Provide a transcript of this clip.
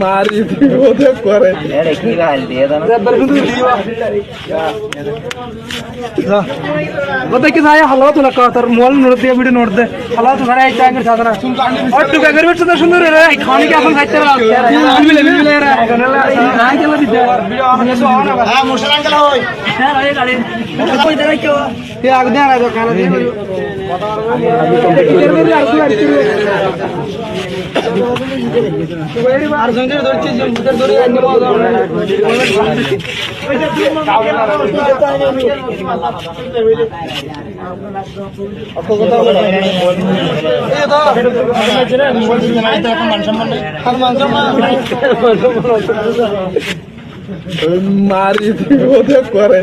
মারি ওদের করে ಗೊತ್ತಕ್ಕೆ ಸಾಯ ಹಲವತ್ತು ಲಕ್ಕ ಆತರ ಮೊಲ್ ನೋಡ್ತೀಯ ಬಿಡು ನೋಡ್ದೆ ಹಲವತ್ತು ಸರಿ ಆಯ್ತು ಹಂಗ ಸಾಧನ ಒಟ್ಟು ಗಂಗರ್ ಬಿಟ್ಟು ಸುಂದರ ಖಾನಿಗೆ ಹಾಕೊಂಡು ಹಾಕ್ತಾರ ಆಗದೆ ಆಗದ ಕಾಲ আর জনের ধরছে যে মুখের ধরে আনতে মারি করে